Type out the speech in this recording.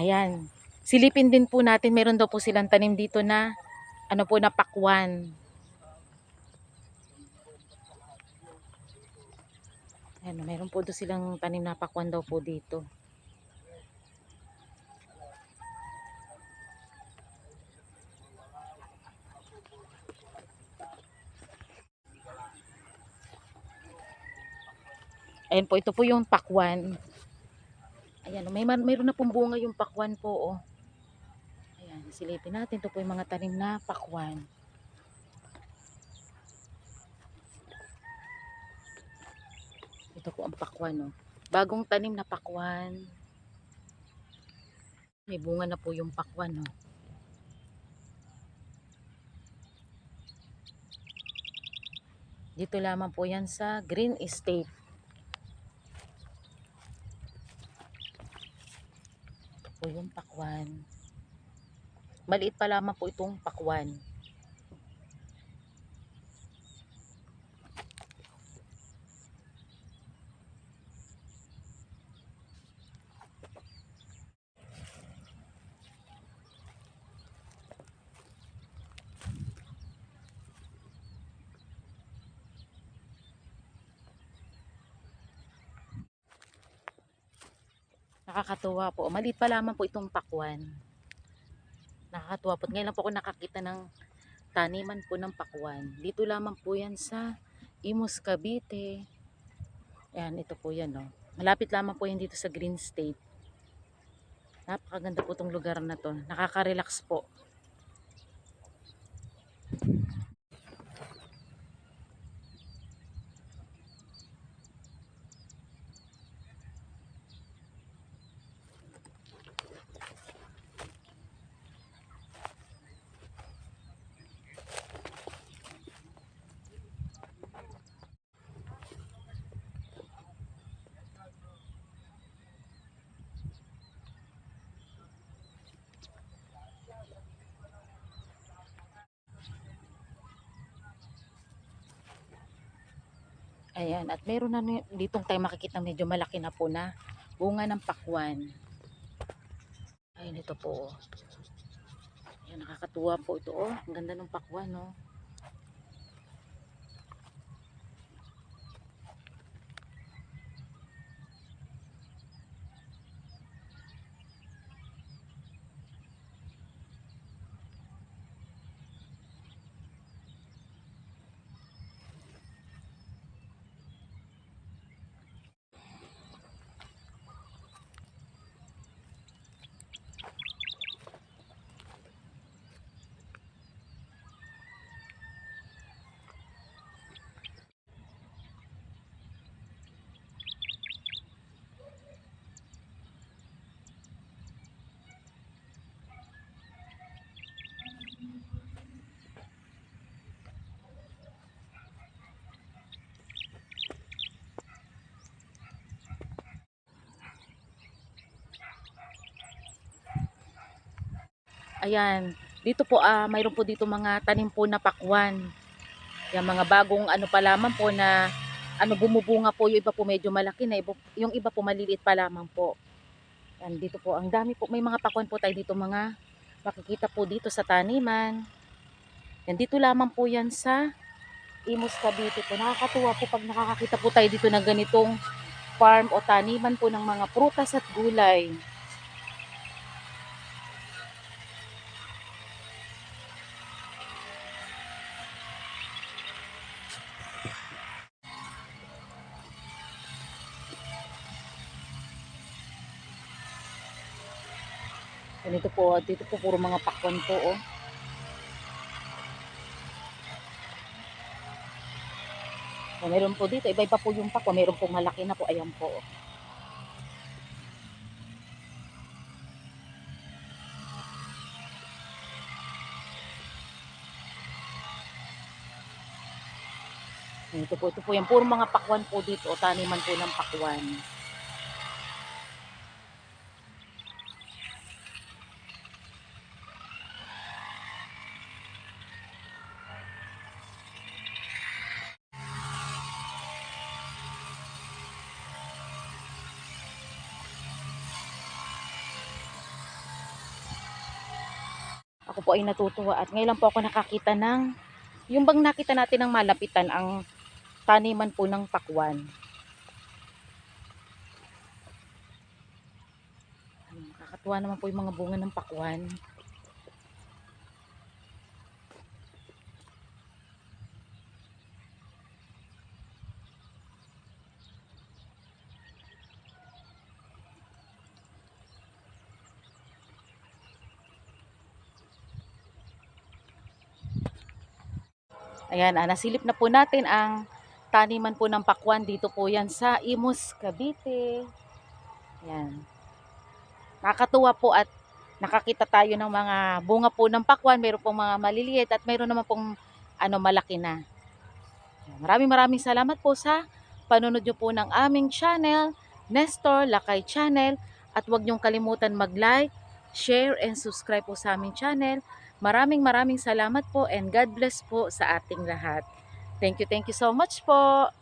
Ayan. Silipin din po natin, meron daw po silang tanim dito na ano po na pakwan. Ayan, meron po doon silang tanim na pakwan daw po dito. Ayan po, ito po yung pakwan. Ayan, may mar- mayroon na pong bunga yung pakwan po, oh. Ayan, silipin natin. Ito po yung mga tanim na pakwan. Ito po ang pakwan, oh. Bagong tanim na pakwan. May bunga na po yung pakwan, oh. Dito lamang po yan sa Green Estate. Po yung pakwan. Maliit pa lamang po itong pakwan. Nakakatuwa po. Maliit pa lamang po itong pakwan. Nakakatuwa po. Ngayon lang po ako nakakita ng taniman po ng pakwan. Dito lamang po yan sa Imus Cavite. Yan, ito po yan. Oh. Malapit lamang po yan dito sa Green State. Napakaganda po itong lugar na to. Nakaka-relax po. Ayan, at meron na ditong tayo makikita medyo malaki na po na bunga ng pakwan. Ayun, ito po. oh. Ayan, nakakatuwa po ito. Oh, ang ganda ng pakwan, no? Ayan, dito po ah mayroon po dito mga tanim po na pakwan. Yung mga bagong ano pa lamang po na ano bumubunga po yung iba po medyo malaki na yung iba po maliliit pa lamang po. Yan dito po ang dami po may mga pakwan po tayo dito mga makikita po dito sa taniman. Yan dito lamang po yan sa Imus Cavite po. Nakakatuwa po pag nakakakita po tayo dito ng ganitong farm o taniman po ng mga prutas at gulay. Ganito po, dito po puro mga pakwan po, oh. O, meron po dito, iba-iba po yung pakwan. Meron po malaki na po, ayan po. oh. Ito po, ito po yan. Puro mga pakwan po dito, o taniman po ng pakwan. Ako po ay natutuwa at ngayon lang po ako nakakita ng yung bang nakita natin ng malapitan ang taniman po ng pakwan. Nakakatuwa naman po yung mga bunga ng pakwan. Ayan, ah, nasilip na po natin ang taniman po ng pakwan. Dito po yan sa Imus, Cavite. Ayan. Nakakatuwa po at nakakita tayo ng mga bunga po ng pakwan. Meron pong mga maliliit at meron naman pong ano, malaki na. Maraming maraming salamat po sa panunod nyo po ng aming channel, Nestor Lakay Channel. At huwag nyong kalimutan mag-like, share, and subscribe po sa aming channel. Maraming maraming salamat po and God bless po sa ating lahat. Thank you, thank you so much po.